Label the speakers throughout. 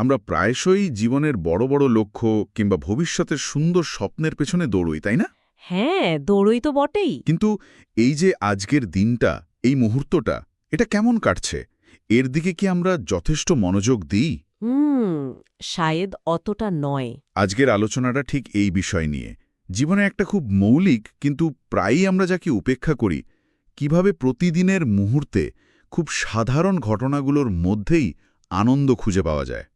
Speaker 1: আমরা প্রায়শই জীবনের বড় বড় লক্ষ্য কিংবা ভবিষ্যতের সুন্দর স্বপ্নের পেছনে দৌড়ই তাই না?
Speaker 2: হ্যাঁ দৌড়ই তো বটেই।
Speaker 1: কিন্তু এই যে আজকের দিনটা এই মুহূর্তটা এটা কেমন কাটছে? এর দিকে কি আমরা যথেষ্ট মনোযোগ দিই?
Speaker 2: হুম শায়েদ অতটা নয়।
Speaker 1: আজকের আলোচনাটা ঠিক এই বিষয় নিয়ে। জীবনে একটা খুব মৌলিক কিন্তু প্রায়ই আমরা যাকে উপেক্ষা করি কীভাবে প্রতিদিনের মুহূর্তে খুব সাধারণ ঘটনাগুলোর মধ্যেই আনন্দ খুঁজে পাওয়া যায়।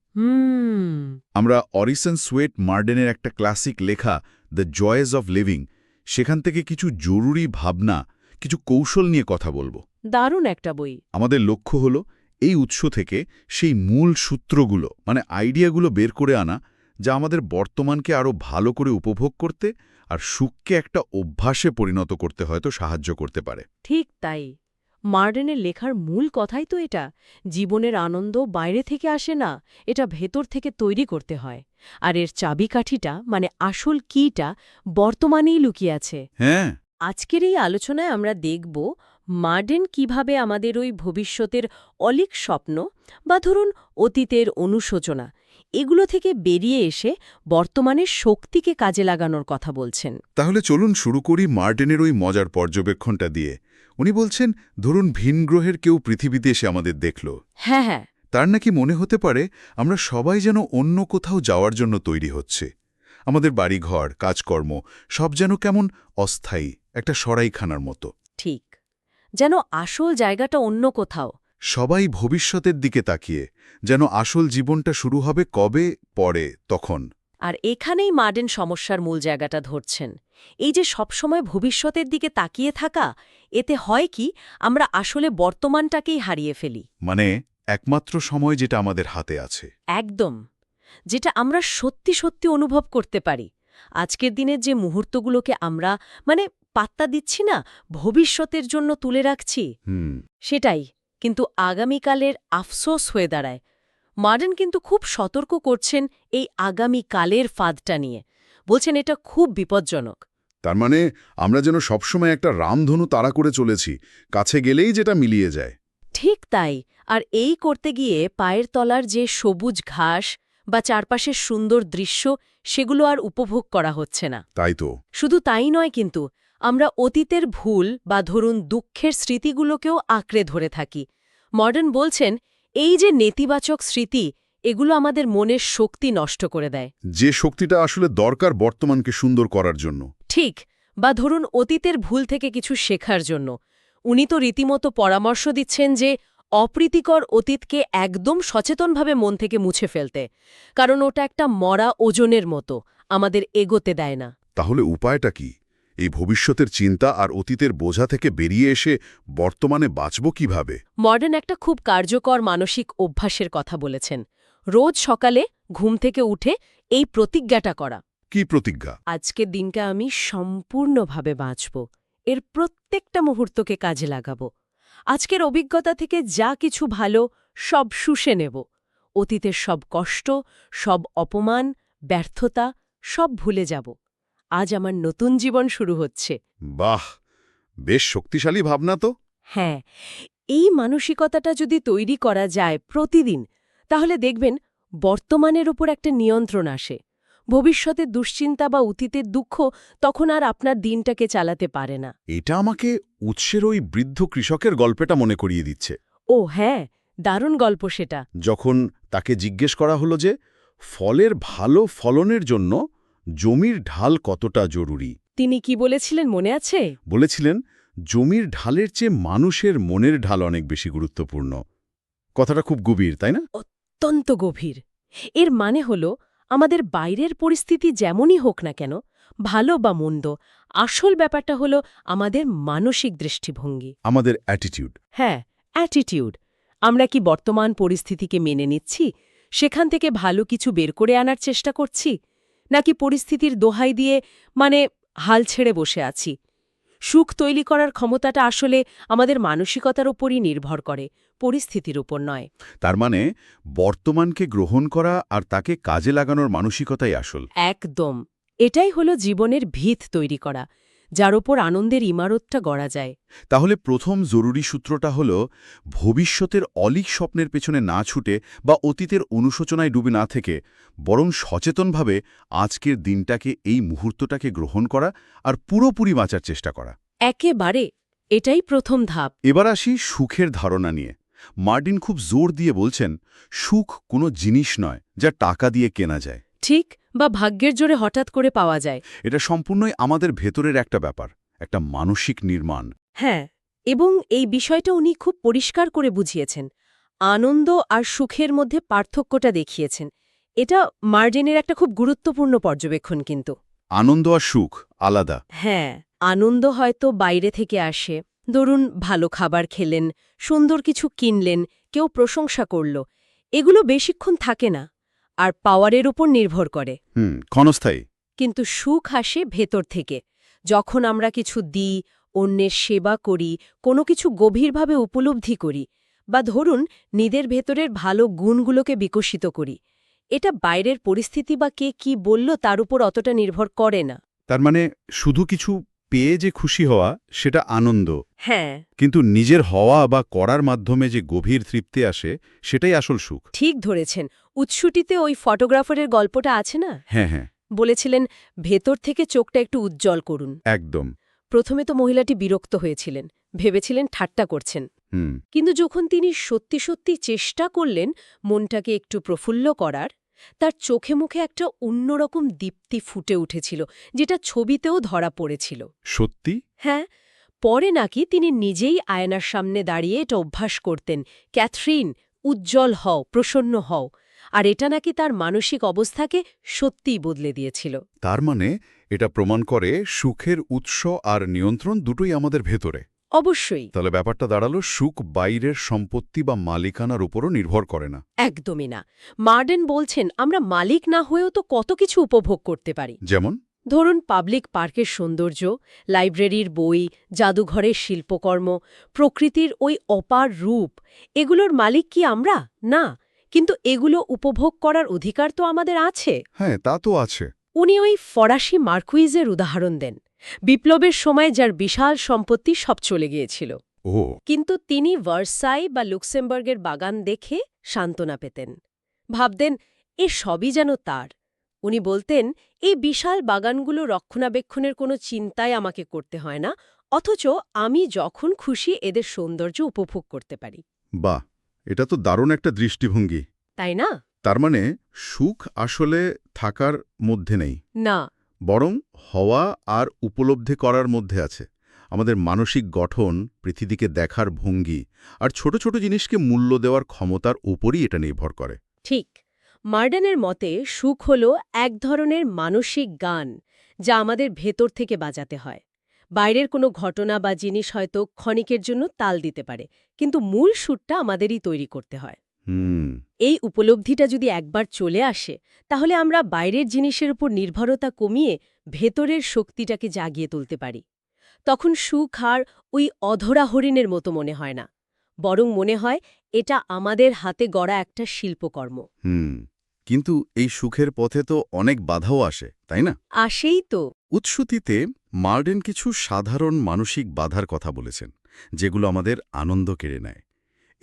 Speaker 1: আমরা অরিসন সোয়েট মার্ডেনের একটা ক্লাসিক লেখা দ্য জয়েস অফ লিভিং সেখান থেকে কিছু জরুরি ভাবনা কিছু কৌশল নিয়ে কথা বলব।
Speaker 2: দারুণ একটা বই।
Speaker 1: আমাদের লক্ষ্য হল এই উৎস থেকে সেই মূল সূত্রগুলো মানে আইডিয়াগুলো বের করে আনা যা আমাদের বর্তমানকে আরও ভালো করে উপভোগ করতে আর সুখকে একটা অভ্যাসে পরিণত করতে হয়তো সাহায্য করতে পারে।
Speaker 2: ঠিক তাই। মার্ডেনের লেখার মূল কথাই তো এটা জীবনের আনন্দ বাইরে থেকে আসে না এটা ভেতর থেকে তৈরি করতে হয়। আর এর চাবিকাঠিটা মানে আসল কিটা বর্তমানেই লুকিয়ে আছে।
Speaker 1: হ্যাঁ।
Speaker 2: আজকের এই আলোচনায় আমরা দেখব মার্ডেন কীভাবে আমাদের ওই ভবিষ্যতের অলিক স্বপ্ন বা ধরুন অতীতের অনুশোচনা এগুলো থেকে বেরিয়ে এসে বর্তমানের শক্তিকে কাজে লাগানোর কথা বলছেন।
Speaker 1: তাহলে চলুন শুরু করি মার্টিনের ওই মজার পর্যবেক্ষণটা দিয়ে। উনি বলছেন ধরুন ভিন গ্রহের কেউ পৃথিবীতে এসে আমাদের দেখল।
Speaker 2: হ্যাঁ হ্যাঁ।
Speaker 1: তার নাকি মনে হতে পারে আমরা সবাই যেন অন্য কোথাও যাওয়ার জন্য তৈরি হচ্ছে। আমাদের বাড়িঘর কাজকর্ম সব যেন কেমন অস্থায়ী একটা সরাইখানার মতো।
Speaker 2: ঠিক। যেন আসল জায়গাটা অন্য কোথাও।
Speaker 1: সবাই ভবিষ্যতের দিকে তাকিয়ে যেন আসল জীবনটা শুরু হবে কবে পরে তখন।
Speaker 2: আর এখানেই মার্ডেন সমস্যার মূল জায়গাটা ধরছেন। এই যে সবসময় ভবিষ্যতের দিকে তাকিয়ে থাকা এতে হয় কি আমরা আসলে বর্তমানটাকেই হারিয়ে ফেলি।
Speaker 1: মানে একমাত্র সময় যেটা আমাদের হাতে আছে।
Speaker 2: একদম। যেটা আমরা সত্যি সত্যি অনুভব করতে পারি। আজকের দিনের যে মুহূর্তগুলোকে আমরা মানে পাত্তা দিচ্ছি না ভবিষ্যতের জন্য তুলে রাখছি।
Speaker 1: হুম।
Speaker 2: সেটাই। কিন্তু আগামীকালের আফসোস হয়ে দাঁড়ায়। মার্ডেন কিন্তু খুব সতর্ক করছেন এই আগামীকালের ফাঁদটা নিয়ে। বলছেন এটা খুব বিপজ্জনক।
Speaker 1: তার মানে আমরা যেন সবসময় একটা রামধনু তাড়া করে চলেছি কাছে গেলেই যেটা মিলিয়ে যায়।
Speaker 2: ঠিক তাই আর এই করতে গিয়ে পায়ের তলার যে সবুজ ঘাস বা চারপাশের সুন্দর দৃশ্য সেগুলো আর উপভোগ করা হচ্ছে না।
Speaker 1: তাই তো।
Speaker 2: শুধু তাই নয় কিন্তু আমরা অতীতের ভুল বা ধরুন দুঃখের স্মৃতিগুলোকেও আঁকড়ে ধরে থাকি। মডার্ন বলছেন এই যে নেতিবাচক স্মৃতি এগুলো আমাদের মনের শক্তি নষ্ট করে দেয়।
Speaker 1: যে শক্তিটা আসলে দরকার বর্তমানকে সুন্দর করার জন্য।
Speaker 2: ঠিক বা ধরুন অতীতের ভুল থেকে কিছু শেখার জন্য। উনি তো রীতিমতো পরামর্শ দিচ্ছেন যে অপ্রীতিকর অতীতকে একদম সচেতনভাবে মন থেকে মুছে ফেলতে। কারণ ওটা একটা মরা ওজনের মতো আমাদের এগোতে দেয় না।
Speaker 1: তাহলে উপায়টা কি? এই ভবিষ্যতের চিন্তা আর অতীতের বোঝা থেকে বেরিয়ে এসে বর্তমানে বাঁচব কীভাবে?
Speaker 2: মডার্ন একটা খুব কার্যকর মানসিক অভ্যাসের কথা বলেছেন। রোজ সকালে ঘুম থেকে উঠে এই প্রতিজ্ঞাটা করা।
Speaker 1: কি প্রতিজ্ঞা?
Speaker 2: আজকের দিনটা আমি সম্পূর্ণভাবে বাঁচব। এর প্রত্যেকটা মুহূর্তকে কাজে লাগাব। আজকের অভিজ্ঞতা থেকে যা কিছু ভালো সব শুষে নেব। অতীতের সব কষ্ট সব অপমান ব্যর্থতা সব ভুলে যাব। আজ আমার নতুন জীবন শুরু হচ্ছে।
Speaker 1: বাহ! বেশ শক্তিশালী ভাবনা তো।
Speaker 2: হ্যাঁ এই মানসিকতাটা যদি তৈরি করা যায় প্রতিদিন তাহলে দেখবেন বর্তমানের ওপর একটা নিয়ন্ত্রণ আসে। ভবিষ্যতে দুশ্চিন্তা বা অতীতের দুঃখ তখন আর আপনার দিনটাকে চালাতে পারে না।
Speaker 1: এটা আমাকে উৎসের ওই বৃদ্ধ কৃষকের গল্পটা মনে করিয়ে দিচ্ছে।
Speaker 2: ও হ্যাঁ দারুণ গল্প সেটা।
Speaker 1: যখন তাকে জিজ্ঞেস করা হলো যে ফলের ভালো ফলনের জন্য জমির ঢাল কতটা জরুরি?
Speaker 2: তিনি কি বলেছিলেন মনে আছে?
Speaker 1: বলেছিলেন জমির ঢালের চেয়ে মানুষের মনের ঢাল অনেক বেশি গুরুত্বপূর্ণ। কথাটা খুব গভীর তাই না?
Speaker 2: অত্যন্ত গভীর। এর মানে হল আমাদের বাইরের পরিস্থিতি যেমনই হোক না কেন ভালো বা মন্দ আসল ব্যাপারটা হল আমাদের মানসিক দৃষ্টিভঙ্গি।
Speaker 1: আমাদের অ্যাটিটিউড
Speaker 2: হ্যাঁ অ্যাটিটিউড আমরা কি বর্তমান পরিস্থিতিকে মেনে নিচ্ছি? সেখান থেকে ভালো কিছু বের করে আনার চেষ্টা করছি? নাকি পরিস্থিতির দোহাই দিয়ে মানে হাল ছেড়ে বসে আছি? সুখ তৈরি করার ক্ষমতাটা আসলে আমাদের মানসিকতার ওপরই নির্ভর করে পরিস্থিতির উপর নয়।
Speaker 1: তার মানে বর্তমানকে গ্রহণ করা আর তাকে কাজে লাগানোর মানসিকতাই আসল।
Speaker 2: একদম। এটাই হলো জীবনের ভিত তৈরি করা। যার ওপর আনন্দের ইমারতটা গড়া যায়।
Speaker 1: তাহলে প্রথম জরুরি সূত্রটা হল ভবিষ্যতের অলিক স্বপ্নের পেছনে না ছুটে বা অতীতের অনুশোচনায় ডুবে না থেকে বরং সচেতনভাবে আজকের দিনটাকে এই মুহূর্তটাকে গ্রহণ করা আর পুরোপুরি বাঁচার চেষ্টা করা।
Speaker 2: একেবারে এটাই প্রথম ধাপ।
Speaker 1: এবার আসি সুখের ধারণা নিয়ে। মার্টিন খুব জোর দিয়ে বলছেন সুখ কোনো জিনিস নয় যা টাকা দিয়ে কেনা যায়।
Speaker 2: ঠিক বা ভাগ্যের জোরে হঠাৎ করে পাওয়া যায়।
Speaker 1: এটা সম্পূর্ণই আমাদের ভেতরের একটা ব্যাপার একটা মানসিক নির্মাণ।
Speaker 2: হ্যাঁ এবং এই বিষয়টা উনি খুব পরিষ্কার করে বুঝিয়েছেন। আনন্দ আর সুখের মধ্যে পার্থক্যটা দেখিয়েছেন। এটা মার্ডিনের একটা খুব গুরুত্বপূর্ণ পর্যবেক্ষণ কিন্তু।
Speaker 1: আনন্দ আর সুখ আলাদা।
Speaker 2: হ্যাঁ আনন্দ হয়তো বাইরে থেকে আসে। ধরুন ভালো খাবার খেলেন সুন্দর কিছু কিনলেন কেউ প্রশংসা করল। এগুলো বেশিক্ষণ থাকে না। আর পাওয়ারের উপর নির্ভর করে।
Speaker 1: হুম ক্ষণস্থায়ী।
Speaker 2: কিন্তু সুখ আসে ভেতর থেকে। যখন আমরা কিছু দিই অন্যের সেবা করি কোনো কিছু গভীরভাবে উপলব্ধি করি বা ধরুন নিজের ভেতরের ভালো গুণগুলোকে বিকশিত করি এটা বাইরের পরিস্থিতি বা কে কি বলল তার উপর অতটা নির্ভর করে না।
Speaker 1: তার মানে শুধু কিছু পেয়ে যে খুশি হওয়া সেটা আনন্দ।
Speaker 2: হ্যাঁ।
Speaker 1: কিন্তু নিজের হওয়া বা করার মাধ্যমে যে গভীর তৃপ্তি আসে সেটাই আসল সুখ।
Speaker 2: ঠিক ধরেছেন। উৎসুটিতে ওই ফটোগ্রাফারের গল্পটা আছে না?
Speaker 1: হ্যাঁ হ্যাঁ।
Speaker 2: বলেছিলেন ভেতর থেকে চোখটা একটু উজ্জ্বল করুন।
Speaker 1: একদম।
Speaker 2: প্রথমে তো মহিলাটি বিরক্ত হয়েছিলেন। ভেবেছিলেন ঠাট্টা করছেন।
Speaker 1: হুম।
Speaker 2: কিন্তু যখন তিনি সত্যি সত্যি চেষ্টা করলেন মনটাকে একটু প্রফুল্ল করার তার চোখে মুখে একটা অন্যরকম দীপ্তি ফুটে উঠেছিল যেটা ছবিতেও ধরা পড়েছিল।
Speaker 1: সত্যি?
Speaker 2: হ্যাঁ পরে নাকি তিনি নিজেই আয়নার সামনে দাঁড়িয়ে এটা অভ্যাস করতেন। ক্যাথরিন উজ্জ্বল হও প্রসন্ন হও। আর এটা নাকি তার মানসিক অবস্থাকে সত্যিই বদলে দিয়েছিল।
Speaker 1: তার মানে এটা প্রমাণ করে সুখের উৎস আর নিয়ন্ত্রণ দুটোই আমাদের ভেতরে।
Speaker 2: অবশ্যই।
Speaker 1: তাহলে ব্যাপারটা দাঁড়াল সুখ বাইরের সম্পত্তি বা মালিকানার উপরও নির্ভর করে না।
Speaker 2: একদমই না। মার্ডেন বলছেন আমরা মালিক না হয়েও তো কত কিছু উপভোগ করতে পারি।
Speaker 1: যেমন?
Speaker 2: ধরুন পাবলিক পার্কের সৌন্দর্য লাইব্রেরির বই জাদুঘরের শিল্পকর্ম প্রকৃতির ওই অপার রূপ। এগুলোর মালিক কি আমরা? না। কিন্তু এগুলো উপভোগ করার অধিকার তো আমাদের আছে।
Speaker 1: হ্যাঁ তা তো আছে।
Speaker 2: উনি ওই ফরাসি মার্কুইজের উদাহরণ দেন। বিপ্লবের সময় যার বিশাল সম্পত্তি সব চলে গিয়েছিল।
Speaker 1: ও
Speaker 2: কিন্তু তিনি ভার্সাই বা লুক্সেমবার্গের বাগান দেখে সান্ত্বনা পেতেন। ভাবতেন এ সবই যেন তার। উনি বলতেন এই বিশাল বাগানগুলো রক্ষণাবেক্ষণের কোনো চিন্তাই আমাকে করতে হয় না অথচ আমি যখন খুশি এদের সৌন্দর্য উপভোগ করতে পারি।
Speaker 1: বাহ এটা তো দারুণ একটা দৃষ্টিভঙ্গি।
Speaker 2: তাই না?
Speaker 1: তার মানে সুখ আসলে থাকার মধ্যে নেই।
Speaker 2: না।
Speaker 1: বরং হওয়া আর উপলব্ধি করার মধ্যে আছে। আমাদের মানসিক গঠন, পৃথিবীকে দেখার ভঙ্গি আর ছোট ছোট জিনিসকে মূল্য দেওয়ার ক্ষমতার উপরই এটা নির্ভর করে।
Speaker 2: ঠিক। মার্ডেনের মতে সুখ হল এক ধরনের মানসিক গান যা আমাদের ভেতর থেকে বাজাতে হয়। বাইরের কোনো ঘটনা বা জিনিস হয়তো ক্ষণিকের জন্য তাল দিতে পারে, কিন্তু মূল সুরটা আমাদেরই তৈরি করতে হয়। এই উপলব্ধিটা যদি একবার চলে আসে তাহলে আমরা বাইরের জিনিসের উপর নির্ভরতা কমিয়ে ভেতরের শক্তিটাকে জাগিয়ে তুলতে পারি। তখন সুখ আর ওই অধরা হরিণের মতো মনে হয় না। বরং মনে হয় এটা আমাদের হাতে গড়া একটা শিল্পকর্ম।
Speaker 1: হুম কিন্তু এই সুখের পথে তো অনেক বাধাও আসে তাই না?
Speaker 2: আসেই তো।
Speaker 1: উৎসুতিতে মার্ডেন কিছু সাধারণ মানসিক বাধার কথা বলেছেন যেগুলো আমাদের আনন্দ কেড়ে নেয়।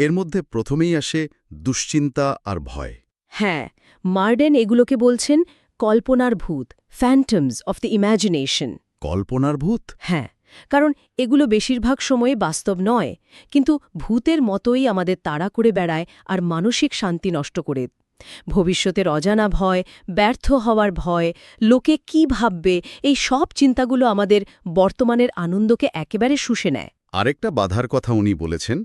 Speaker 1: এর মধ্যে প্রথমেই আসে দুশ্চিন্তা আর ভয়।
Speaker 2: হ্যাঁ মার্ডেন এগুলোকে বলছেন কল্পনার ভূত ফ্যান্টমস অফ দ্য ইম্যাজিনেশন
Speaker 1: কল্পনার ভূত?
Speaker 2: হ্যাঁ কারণ এগুলো বেশিরভাগ সময়ে বাস্তব নয় কিন্তু ভূতের মতোই আমাদের তাড়া করে বেড়ায় আর মানসিক শান্তি নষ্ট করে। ভবিষ্যতের অজানা ভয় ব্যর্থ হওয়ার ভয় লোকে কি ভাববে এই সব চিন্তাগুলো আমাদের বর্তমানের আনন্দকে একেবারে শুষে নেয়।
Speaker 1: আরেকটা বাধার কথা উনি বলেছেন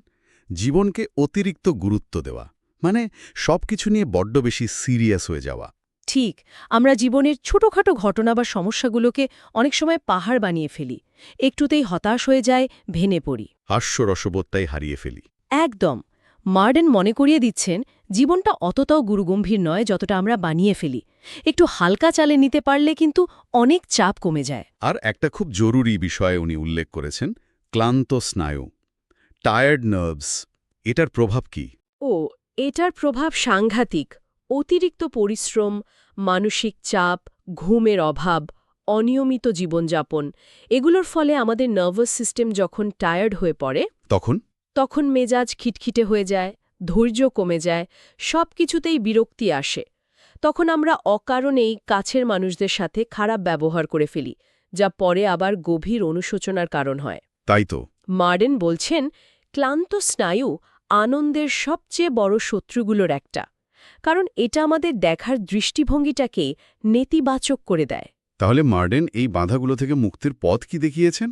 Speaker 1: জীবনকে অতিরিক্ত গুরুত্ব দেওয়া মানে সবকিছু নিয়ে বড্ড বেশি সিরিয়াস হয়ে যাওয়া।
Speaker 2: ঠিক আমরা জীবনের ছোটখাটো ঘটনা বা সমস্যাগুলোকে অনেক সময় পাহাড় বানিয়ে ফেলি একটুতেই হতাশ হয়ে যায় ভেনে পড়ি।
Speaker 1: হাস্যরসবোধটাই হারিয়ে ফেলি।
Speaker 2: একদম মার্ডেন মনে করিয়ে দিচ্ছেন জীবনটা অতটাও গুরুগম্ভীর নয় যতটা আমরা বানিয়ে ফেলি। একটু হালকা চালে নিতে পারলে কিন্তু অনেক চাপ কমে যায়।
Speaker 1: আর একটা খুব জরুরি বিষয়ে উনি উল্লেখ করেছেন ক্লান্ত স্নায়ু টায়ার্ড নার্ভস এটার প্রভাব কি?
Speaker 2: ও এটার প্রভাব সাংঘাতিক অতিরিক্ত পরিশ্রম মানসিক চাপ ঘুমের অভাব অনিয়মিত জীবনযাপন এগুলোর ফলে আমাদের নার্ভাস সিস্টেম যখন টায়ার্ড হয়ে পড়ে
Speaker 1: তখন?
Speaker 2: তখন মেজাজ খিটখিটে হয়ে যায় ধৈর্য কমে যায় সব কিছুতেই বিরক্তি আসে। তখন আমরা অকারণেই কাছের মানুষদের সাথে খারাপ ব্যবহার করে ফেলি যা পরে আবার গভীর অনুশোচনার কারণ হয়।
Speaker 1: তাই তো।
Speaker 2: মার্ডেন বলছেন ক্লান্ত স্নায়ু আনন্দের সবচেয়ে বড় শত্রুগুলোর একটা কারণ এটা আমাদের দেখার দৃষ্টিভঙ্গিটাকে নেতিবাচক করে দেয়।
Speaker 1: তাহলে মার্ডেন এই বাধাগুলো থেকে মুক্তির পথ কি দেখিয়েছেন?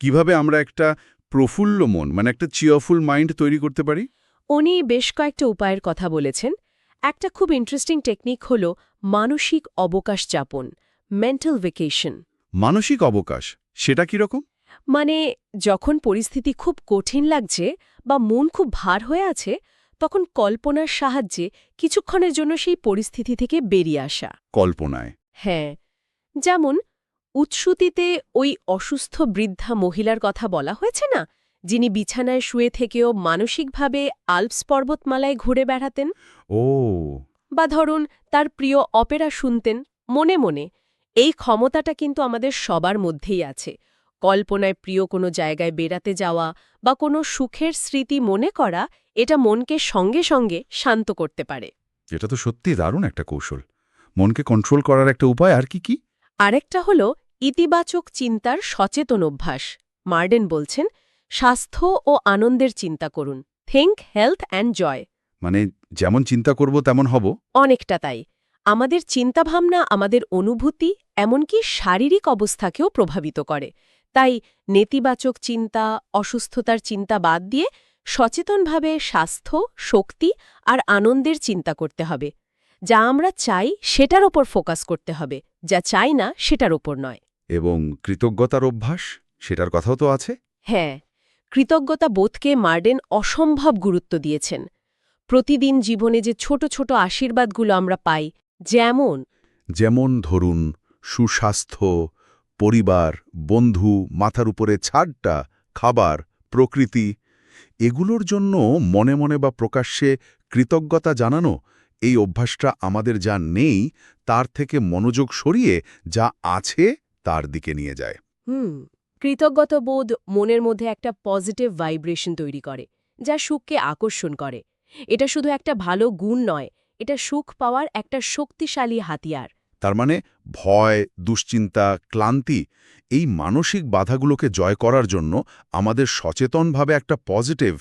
Speaker 1: কীভাবে আমরা একটা প্রফুল্ল মন মানে একটা চিয়ারফুল মাইন্ড তৈরি করতে পারি?
Speaker 2: উনি বেশ কয়েকটা উপায়ের কথা বলেছেন। একটা খুব ইন্টারেস্টিং টেকনিক হল মানসিক অবকাশ যাপন মেন্টাল ভেকেশন
Speaker 1: মানসিক অবকাশ সেটা কীরকম
Speaker 2: মানে যখন পরিস্থিতি খুব কঠিন লাগছে বা মন খুব ভার হয়ে আছে তখন কল্পনার সাহায্যে কিছুক্ষণের জন্য সেই পরিস্থিতি থেকে বেরিয়ে আসা।
Speaker 1: কল্পনায়।
Speaker 2: হ্যাঁ যেমন উৎসুতিতে ওই অসুস্থ বৃদ্ধা মহিলার কথা বলা হয়েছে না? যিনি বিছানায় শুয়ে থেকেও মানসিকভাবে আল্পস পর্বতমালায় ঘুরে বেড়াতেন?
Speaker 1: ও।
Speaker 2: বা ধরুন তার প্রিয় অপেরা শুনতেন মনে মনে। এই ক্ষমতাটা কিন্তু আমাদের সবার মধ্যেই আছে। কল্পনায় প্রিয় কোনো জায়গায় বেড়াতে যাওয়া বা কোনো সুখের স্মৃতি মনে করা এটা মনকে সঙ্গে সঙ্গে শান্ত করতে পারে।
Speaker 1: এটা তো সত্যি দারুণ একটা কৌশল। মনকে কন্ট্রোল করার একটা উপায় আর কি কি?
Speaker 2: আরেকটা হল ইতিবাচক চিন্তার সচেতন অভ্যাস। মার্ডেন বলছেন স্বাস্থ্য ও আনন্দের চিন্তা করুন। থিঙ্ক হেলথ অ্যান্ড জয়
Speaker 1: মানে যেমন চিন্তা করব তেমন হব?
Speaker 2: অনেকটা তাই। আমাদের চিন্তাভাবনা আমাদের অনুভূতি এমনকি শারীরিক অবস্থাকেও প্রভাবিত করে। তাই নেতিবাচক চিন্তা অসুস্থতার চিন্তা বাদ দিয়ে সচেতনভাবে স্বাস্থ্য শক্তি আর আনন্দের চিন্তা করতে হবে। যা আমরা চাই সেটার ওপর ফোকাস করতে হবে যা চাই না সেটার ওপর নয়।
Speaker 1: এবং কৃতজ্ঞতার অভ্যাস সেটার কথাও তো আছে।
Speaker 2: হ্যাঁ কৃতজ্ঞতা বোধকে মার্ডেন অসম্ভব গুরুত্ব দিয়েছেন। প্রতিদিন জীবনে যে ছোট ছোট আশীর্বাদগুলো আমরা পাই যেমন
Speaker 1: যেমন ধরুন সুস্বাস্থ্য পরিবার, বন্ধু, মাথার উপরে ছাদটা, খাবার, প্রকৃতি, এগুলোর জন্য মনে মনে বা প্রকাশ্যে কৃতজ্ঞতা জানানো এই অভ্যাসটা আমাদের যা নেই, তার থেকে মনোযোগ সরিয়ে যা আছে তার দিকে নিয়ে যায়।
Speaker 2: হুম কৃতজ্ঞতা বোধ মনের মধ্যে একটা পজিটিভ ভাইব্রেশন তৈরি করে, যা সুখকে আকর্ষণ করে। এটা শুধু একটা ভালো গুণ নয়, এটা সুখ পাওয়ার একটা শক্তিশালী হাতিয়ার।
Speaker 1: তার মানে ভয় দুশ্চিন্তা ক্লান্তি এই মানসিক বাধাগুলোকে জয় করার জন্য আমাদের সচেতনভাবে একটা পজিটিভ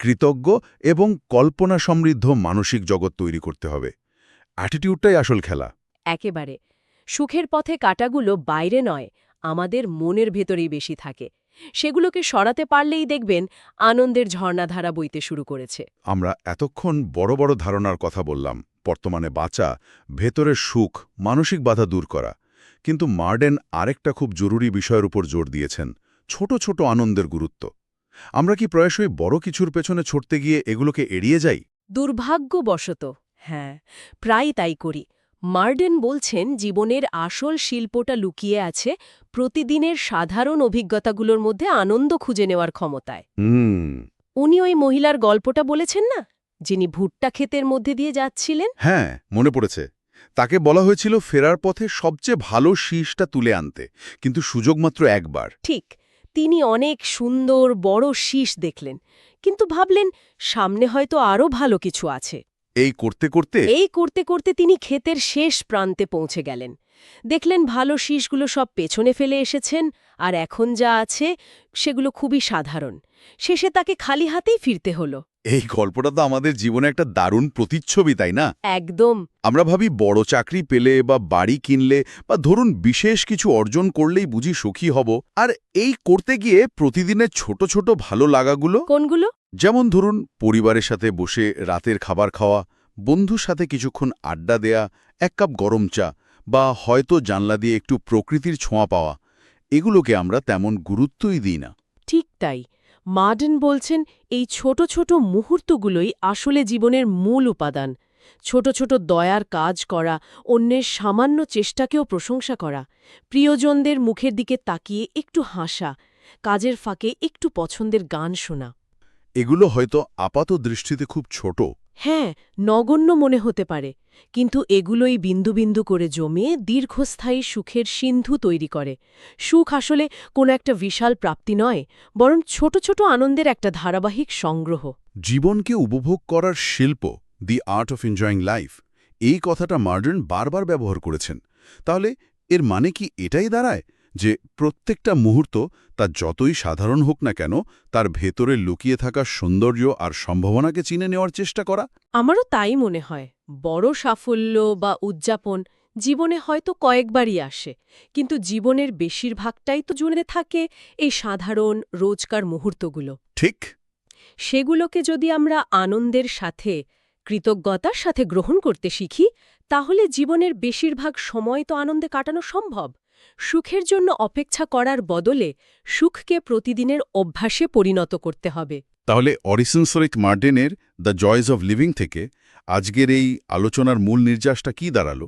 Speaker 1: কৃতজ্ঞ এবং কল্পনা সমৃদ্ধ মানসিক জগৎ তৈরি করতে হবে। অ্যাটিটিউডটাই আসল খেলা।
Speaker 2: একেবারে। সুখের পথে কাটাগুলো বাইরে নয় আমাদের মনের ভেতরেই বেশি থাকে। সেগুলোকে সরাতে পারলেই দেখবেন আনন্দের ঝর্ণাধারা বইতে শুরু করেছে।
Speaker 1: আমরা এতক্ষণ বড় বড় ধারণার কথা বললাম। বর্তমানে বাঁচা ভেতরের সুখ মানসিক বাধা দূর করা। কিন্তু মার্ডেন আরেকটা খুব জরুরি বিষয়ের উপর জোর দিয়েছেন ছোট ছোট আনন্দের গুরুত্ব। আমরা কি প্রায়শই বড় কিছুর পেছনে ছুটতে গিয়ে এগুলোকে এড়িয়ে যাই?
Speaker 2: দুর্ভাগ্যবশত হ্যাঁ প্রায় তাই করি। মার্ডেন বলছেন জীবনের আসল শিল্পটা লুকিয়ে আছে প্রতিদিনের সাধারণ অভিজ্ঞতাগুলোর মধ্যে আনন্দ খুঁজে নেওয়ার ক্ষমতায়। উনি ওই মহিলার গল্পটা বলেছেন না? যিনি ভুট্টা ক্ষেতের মধ্যে দিয়ে যাচ্ছিলেন?
Speaker 1: হ্যাঁ মনে পড়েছে। তাকে বলা হয়েছিল ফেরার পথে সবচেয়ে ভালো শীষটা তুলে আনতে কিন্তু সুযোগ মাত্র একবার।
Speaker 2: ঠিক তিনি অনেক সুন্দর বড় শীষ দেখলেন কিন্তু ভাবলেন সামনে হয়তো আরও ভালো কিছু আছে।
Speaker 1: এই করতে করতে
Speaker 2: এই করতে করতে তিনি ক্ষেতের শেষ প্রান্তে পৌঁছে গেলেন। দেখলেন ভালো শীষগুলো সব পেছনে ফেলে এসেছেন আর এখন যা আছে সেগুলো খুবই সাধারণ। শেষে তাকে খালি হাতেই ফিরতে হলো।
Speaker 1: এই গল্পটা তো আমাদের জীবনে একটা দারুণ প্রতিচ্ছবি তাই না?
Speaker 2: একদম।
Speaker 1: আমরা ভাবি বড় চাকরি পেলে বা বাড়ি কিনলে বা ধরুন বিশেষ কিছু অর্জন করলেই বুঝি সুখী হব। আর এই করতে গিয়ে প্রতিদিনের ছোট ছোট ভালো লাগাগুলো?
Speaker 2: কোনগুলো?
Speaker 1: যেমন ধরুন পরিবারের সাথে বসে রাতের খাবার খাওয়া বন্ধুর সাথে কিছুক্ষণ আড্ডা দেয়া এক কাপ গরম চা বা হয়তো জানলা দিয়ে একটু প্রকৃতির ছোঁয়া পাওয়া। এগুলোকে আমরা তেমন গুরুত্বই দিই না।
Speaker 2: ঠিক তাই। মার্ডেন বলছেন, এই ছোট ছোট মুহূর্তগুলোই আসলে জীবনের মূল উপাদান। ছোট ছোট দয়ার কাজ করা, অন্যের সামান্য চেষ্টাকেও প্রশংসা করা, প্রিয়জনদের মুখের দিকে তাকিয়ে একটু হাসা, কাজের ফাঁকে একটু পছন্দের গান শোনা।
Speaker 1: এগুলো হয়তো আপাত দৃষ্টিতে খুব ছোট
Speaker 2: হ্যাঁ নগণ্য মনে হতে পারে, কিন্তু এগুলোই বিন্দু বিন্দু করে জমে দীর্ঘস্থায়ী সুখের সিন্ধু তৈরি করে। সুখ আসলে কোনো একটা বিশাল প্রাপ্তি নয়, বরং ছোট ছোট আনন্দের একটা ধারাবাহিক সংগ্রহ।
Speaker 1: জীবনকে উপভোগ করার শিল্প, the art of enjoying life এই কথাটা মার্ডার্ন বারবার ব্যবহার করেছেন। তাহলে এর মানে কি এটাই দাঁড়ায়? যে প্রত্যেকটা মুহূর্ত তা যতই সাধারণ হোক না কেন তার ভেতরে লুকিয়ে থাকা সৌন্দর্য আর সম্ভাবনাকে চিনে নেওয়ার চেষ্টা করা।
Speaker 2: আমারও তাই মনে হয়। বড় সাফল্য বা উদযাপন জীবনে হয়তো কয়েকবারই আসে কিন্তু জীবনের বেশিরভাগটাই তো জুড়ে থাকে এই সাধারণ রোজকার মুহূর্তগুলো।
Speaker 1: ঠিক।
Speaker 2: সেগুলোকে যদি আমরা আনন্দের সাথে কৃতজ্ঞতার সাথে গ্রহণ করতে শিখি তাহলে জীবনের বেশিরভাগ সময় তো আনন্দে কাটানো সম্ভব। সুখের জন্য অপেক্ষা করার বদলে সুখকে প্রতিদিনের অভ্যাসে পরিণত করতে হবে।
Speaker 1: তাহলে অরিসেন্সরিক মার্ডেনের দ্য জয়েস অব লিভিং থেকে আজকের এই আলোচনার মূল নির্যাসটা কি দাঁড়াল?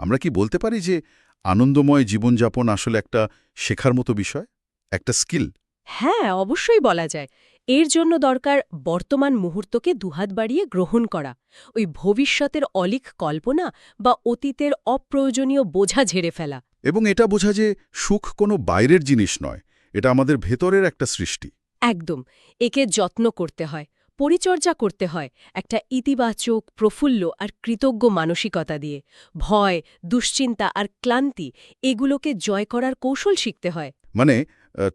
Speaker 1: আমরা কি বলতে পারি যে আনন্দময় জীবনযাপন আসলে একটা শেখার মতো বিষয়? একটা স্কিল?
Speaker 2: হ্যাঁ অবশ্যই বলা যায়। এর জন্য দরকার বর্তমান মুহূর্তকে দুহাত বাড়িয়ে গ্রহণ করা। ওই ভবিষ্যতের অলিক কল্পনা বা অতীতের অপ্রয়োজনীয় বোঝা ঝেড়ে ফেলা।
Speaker 1: এবং এটা বোঝা যে সুখ কোনো বাইরের জিনিস নয় এটা আমাদের ভেতরের একটা সৃষ্টি।
Speaker 2: একদম একে যত্ন করতে হয় পরিচর্যা করতে হয় একটা ইতিবাচক প্রফুল্ল আর কৃতজ্ঞ মানসিকতা দিয়ে। ভয় দুশ্চিন্তা আর ক্লান্তি এগুলোকে জয় করার কৌশল শিখতে হয়।
Speaker 1: মানে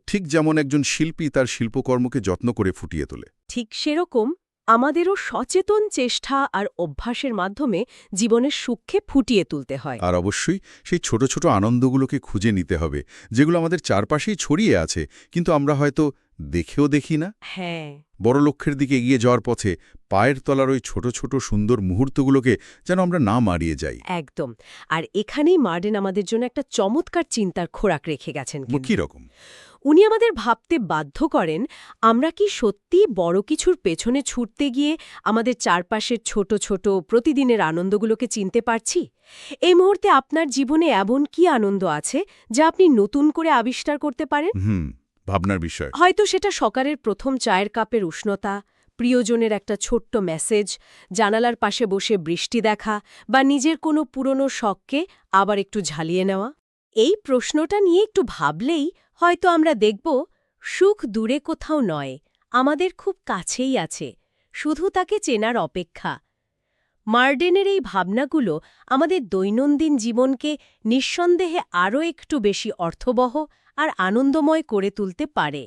Speaker 1: ঠিক যেমন একজন শিল্পী তার শিল্পকর্মকে যত্ন করে ফুটিয়ে তোলে।
Speaker 2: ঠিক সেরকম আমাদেরও সচেতন চেষ্টা আর অভ্যাসের মাধ্যমে জীবনের সুখকে ফুটিয়ে তুলতে হয়।
Speaker 1: আর অবশ্যই সেই ছোট ছোট আনন্দগুলোকে খুঁজে নিতে হবে যেগুলো আমাদের চারপাশেই ছড়িয়ে আছে কিন্তু আমরা হয়তো দেখেও দেখি না।
Speaker 2: হ্যাঁ।
Speaker 1: বড় লক্ষ্যের দিকে এগিয়ে যাওয়ার পথে পায়ের তলার ওই ছোট ছোট সুন্দর মুহূর্তগুলোকে যেন আমরা না মারিয়ে যাই।
Speaker 2: একদম। আর এখানেই মার্ডেন আমাদের জন্য একটা চমৎকার চিন্তার খোরাক রেখে গেছেন কিন্তু।
Speaker 1: কী রকম?
Speaker 2: উনি আমাদের ভাবতে বাধ্য করেন আমরা কি সত্যি বড় কিছুর পেছনে ছুটতে গিয়ে আমাদের চারপাশের ছোট ছোট প্রতিদিনের আনন্দগুলোকে চিনতে পারছি? এই মুহূর্তে আপনার জীবনে এমন কি আনন্দ আছে যা আপনি নতুন করে আবিষ্কার করতে পারেন?
Speaker 1: ভাবনার বিষয়।
Speaker 2: হয়তো সেটা সকালের প্রথম চায়ের কাপের উষ্ণতা প্রিয়জনের একটা ছোট্ট মেসেজ জানালার পাশে বসে বৃষ্টি দেখা বা নিজের কোনো পুরনো শখকে আবার একটু ঝালিয়ে নেওয়া। এই প্রশ্নটা নিয়ে একটু ভাবলেই হয়তো আমরা দেখব, সুখ দূরে কোথাও নয়, আমাদের খুব কাছেই আছে, শুধু তাকে চেনার অপেক্ষা। মার্ডেনের এই ভাবনাগুলো আমাদের দৈনন্দিন জীবনকে নিঃসন্দেহে আরও একটু বেশি অর্থবহ আর আনন্দময় করে তুলতে পারে।